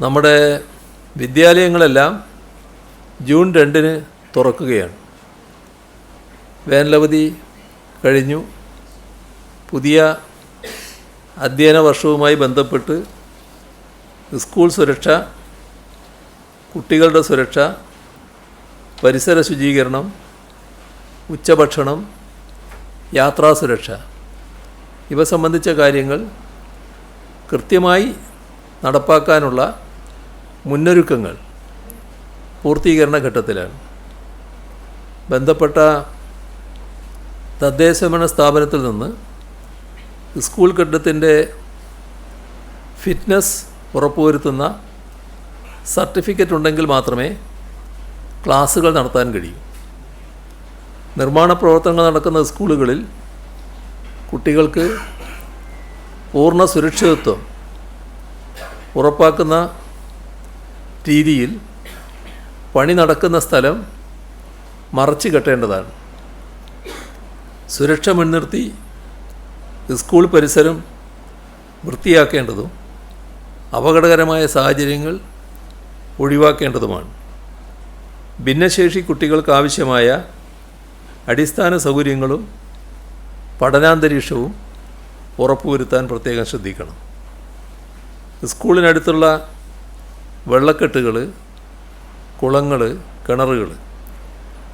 നമ്മുടെ വിദ്യാലയങ്ങളെല്ലാം ജൂൺ രണ്ടിന് തുറക്കുകയാണ്. വേനലവധി കഴിഞ്ഞു. പുതിയ അധ്യയന വർഷവുമായി ബന്ധപ്പെട്ട് സ്കൂൾ സുരക്ഷ കുട്ടികളുടെ സുരക്ഷ പരിസര ശുചീകരണം ഉച്ചഭക്ഷണം യാത്രാ സുരക്ഷ ഇവ സംബന്ധിച്ച കാര്യങ്ങൾ കൃത്യമായി നടപ്പാക്കാനുള്ള മുന്നൊരുക്കങ്ങൾ പൂർത്തീകരണ ഘട്ടത്തിലാണ്. ബന്ധപ്പെട്ട തദ്ദേശഭരണ സ്ഥാപനത്തിൽ നിന്ന് സ്കൂൾ കെട്ടിടത്തിന്റെ ഫിറ്റ്നസ് ഉറപ്പുവരുത്തുന്ന സർട്ടിഫിക്കറ്റ് ഉണ്ടെങ്കിൽ മാത്രമേ ക്ലാസ്സുകൾ നടത്താൻ കഴിയൂ. നിർമ്മാണ പ്രവർത്തനങ്ങൾ നടക്കുന്ന സ്കൂളുകളിൽ കുട്ടികൾക്ക് പൂർണ സുരക്ഷിതത്വം ഉറപ്പാക്കുന്ന രീതിയിൽ പണി നടക്കുന്ന സ്ഥലം മറച്ചു കെട്ടേണ്ടതാണ്. സുരക്ഷ മുൻനിർത്തി സ്കൂൾ പരിസരം വൃത്തിയാക്കേണ്ടതും അപകടകരമായ സാഹചര്യങ്ങൾ ഒഴിവാക്കേണ്ടതുമാണ്. ഭിന്നശേഷി കുട്ടികൾക്ക് ആവശ്യമായ അടിസ്ഥാന സൗകര്യങ്ങളും പഠനാന്തരീക്ഷവും ഉറപ്പുവരുത്താൻ പ്രത്യേകം ശ്രദ്ധിക്കണം. സ്കൂളിനടുത്തുള്ള വെള്ളക്കെട്ടുകൾ കുളങ്ങൾ കിണറുകൾ.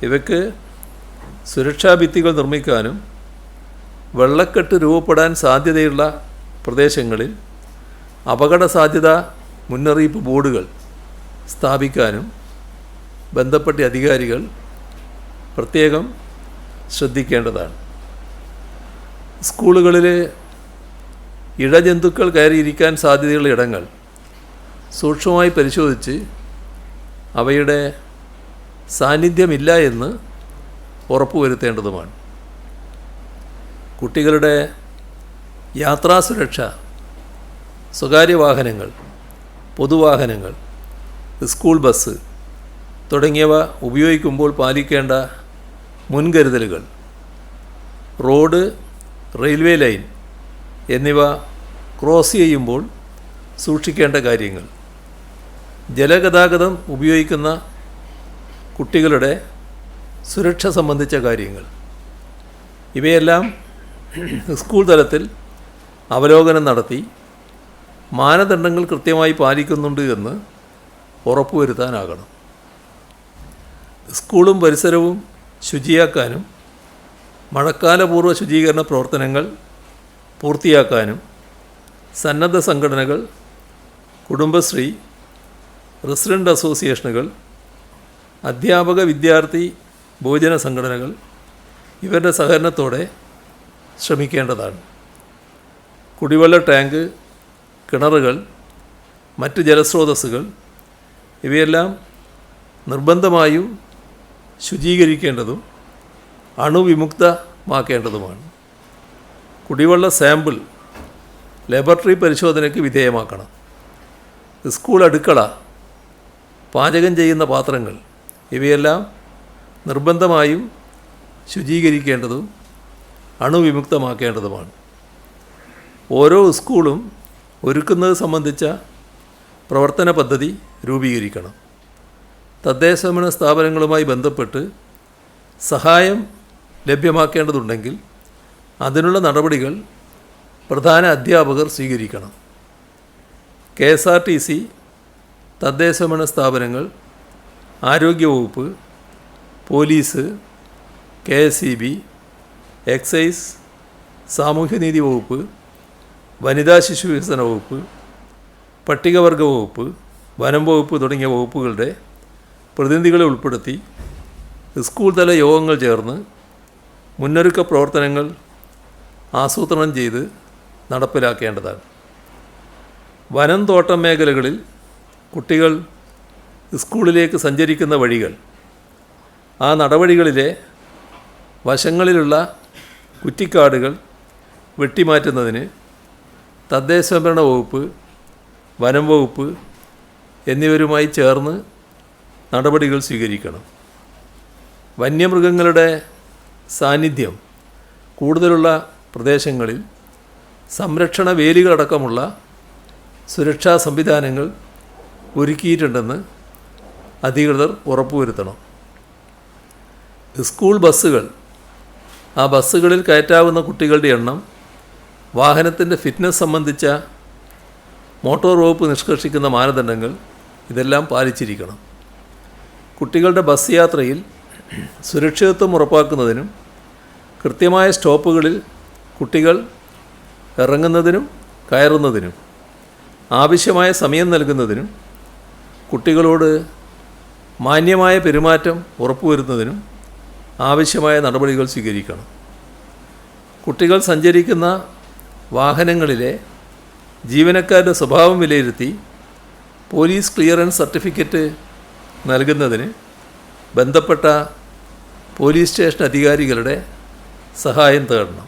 ഇവയ്ക്ക് സുരക്ഷാ ഭിത്തികൾ നിർമ്മിക്കാനും വെള്ളക്കെട്ട് രൂപപ്പെടാൻ സാധ്യതയുള്ള പ്രദേശങ്ങളിൽ അപകട സാധ്യത മുന്നറിയിപ്പ് ബോർഡുകൾ സ്ഥാപിക്കാനും ബന്ധപ്പെട്ട അധികാരികൾ പ്രത്യേകം ശ്രദ്ധിക്കേണ്ടതാണ്. സ്കൂളുകളിൽ ഇഴജന്തുക്കൾ കയറിയിരിക്കാൻ സാധ്യതയുള്ള ഇടങ്ങൾ സൂക്ഷ്മമായി പരിശോധിച്ച് അവയുടെ സാന്നിധ്യമില്ല എന്ന് ഉറപ്പുവരുത്തേണ്ടതുമാണ്. കുട്ടികളുടെ യാത്രാ സുരക്ഷ സ്വകാര്യ വാഹനങ്ങൾ പൊതുവാഹനങ്ങൾ സ്കൂൾ ബസ് തുടങ്ങിയവ ഉപയോഗിക്കുമ്പോൾ പാലിക്കേണ്ട മുൻകരുതലുകൾ റോഡ് റെയിൽവേ ലൈൻ എന്നിവ ക്രോസ് ചെയ്യുമ്പോൾ സൂക്ഷിക്കേണ്ട കാര്യങ്ങൾ. ജലഗതാഗതം ഉപയോഗിക്കുന്ന കുട്ടികളുടെ സുരക്ഷ സംബന്ധിച്ച കാര്യങ്ങൾ. ഇവയെല്ലാം സ്കൂൾ തലത്തിൽ അവലോകനം നടത്തി മാനദണ്ഡങ്ങൾ കൃത്യമായി പാലിക്കുന്നുണ്ട് എന്ന് ഉറപ്പുവരുത്താനാകണം. സ്കൂളും പരിസരവും ശുചിയാക്കാനും മഴക്കാലപൂർവ ശുചീകരണ പ്രവർത്തനങ്ങൾ പൂർത്തിയാക്കാനും സന്നദ്ധ സംഘടനകൾ കുടുംബശ്രീ റെസിഡന്റ് അസോസിയേഷനുകൾ അധ്യാപക വിദ്യാർത്ഥി ഭോജന സംഘടനകൾ ഇവരുടെ സഹകരണത്തോടെ ശ്രമിക്കേണ്ടതാണ്. കുടിവെള്ള ടാങ്ക് കിണറുകൾ മറ്റ് ജലസ്രോതസ്സുകൾ ഇവയെല്ലാം നിർബന്ധമായും ശുചീകരിക്കേണ്ടതും അണുവിമുക്തമാക്കേണ്ടതുമാണ്. കുടിവെള്ള സാമ്പിൾ ലബോറട്ടറി പരിശോധനയ്ക്ക് വിധേയമാക്കണം. സ്കൂൾ അടുക്കള പാചകം ചെയ്യുന്ന പാത്രങ്ങൾ ഇവയെല്ലാം നിർബന്ധമായും ശുചീകരിക്കേണ്ടതും അണുവിമുക്തമാക്കേണ്ടതുമാണ്. ഓരോ സ്കൂളും ഒരുക്കുന്നത് സംബന്ധിച്ച പ്രവർത്തന പദ്ധതി രൂപീകരിക്കണം. തദ്ദേശഭരണ സ്ഥാപനങ്ങളുമായി ബന്ധപ്പെട്ട് സഹായം ലഭ്യമാക്കേണ്ടതുണ്ടെങ്കിൽ അതിനുള്ള നടപടികൾ പ്രധാന അധ്യാപകർ സ്വീകരിക്കണം. K S R T C തദ്ദേശഭരണ സ്ഥാപനങ്ങൾ ആരോഗ്യവകുപ്പ് police K S E B excise സാമൂഹ്യനീതി വകുപ്പ് വനിതാ ശിശു വികസന വകുപ്പ് പട്ടികവർഗ വകുപ്പ് വനം വകുപ്പ് തുടങ്ങിയ വകുപ്പുകളുടെ പ്രതിനിധികളെ ഉൾപ്പെടുത്തി സ്കൂൾ തല യോഗങ്ങൾ ചേർന്ന് മുന്നൊരുക്ക പ്രവർത്തനങ്ങൾ ആസൂത്രണം ചെയ്ത് നടപ്പിലാക്കേണ്ടതാണ്. വനം തോട്ടം മേഖലകളിൽ കുട്ടികൾ സ്കൂളിലേക്ക് സഞ്ചരിക്കുന്ന വഴികൾ ആ നടവഴികളിലെ വശങ്ങളിലുള്ള കുറ്റിക്കാടുകൾ വെട്ടിമാറ്റുന്നതിന് തദ്ദേശഭരണ വകുപ്പ് വനം വകുപ്പ് എന്നിവരുമായി ചേർന്ന് നടപടികൾ സ്വീകരിക്കണം. വന്യമൃഗങ്ങളുടെ സാന്നിധ്യം കൂടുതലുള്ള പ്രദേശങ്ങളിൽ സംരക്ഷണ വേലികളടക്കമുള്ള സുരക്ഷാ സംവിധാനങ്ങൾ ഒരുക്കിയിട്ടുണ്ടെന്ന് അധികൃതർ ഉറപ്പുവരുത്തണം. സ്കൂൾ ബസ്സുകൾ. ആ ബസ്സുകളിൽ കയറ്റാവുന്ന കുട്ടികളുടെ എണ്ണം വാഹനത്തിന്റെ ഫിറ്റ്നസ് സംബന്ധിച്ച മോട്ടോർ വകുപ്പ് നിഷ്കർഷിക്കുന്ന മാനദണ്ഡങ്ങൾ ഇതെല്ലാം പാലിച്ചിരിക്കണം. കുട്ടികളുടെ ബസ് യാത്രയിൽ സുരക്ഷിതത്വം ഉറപ്പാക്കുന്നതിനും കൃത്യമായ സ്റ്റോപ്പുകളിൽ കുട്ടികൾ ഇറങ്ങുന്നതിനും കയറുന്നതിനും ആവശ്യമായ സമയം നൽകുന്നതിനും കുട്ടികളോട് മാന്യമായ പെരുമാറ്റം ഉറപ്പുവരുന്നതിനും ആവശ്യമായ നടപടികൾ സ്വീകരിക്കണം. കുട്ടികൾ സഞ്ചരിക്കുന്ന വാഹനങ്ങളിലെ ജീവനക്കാരുടെ സ്വഭാവം വിലയിരുത്തി പോലീസ് ക്ലിയറൻസ് സർട്ടിഫിക്കറ്റ് നൽകുന്നതിന് ബന്ധപ്പെട്ട പോലീസ് സ്റ്റേഷൻ അധികാരികളുടെ സഹായം തേടണം.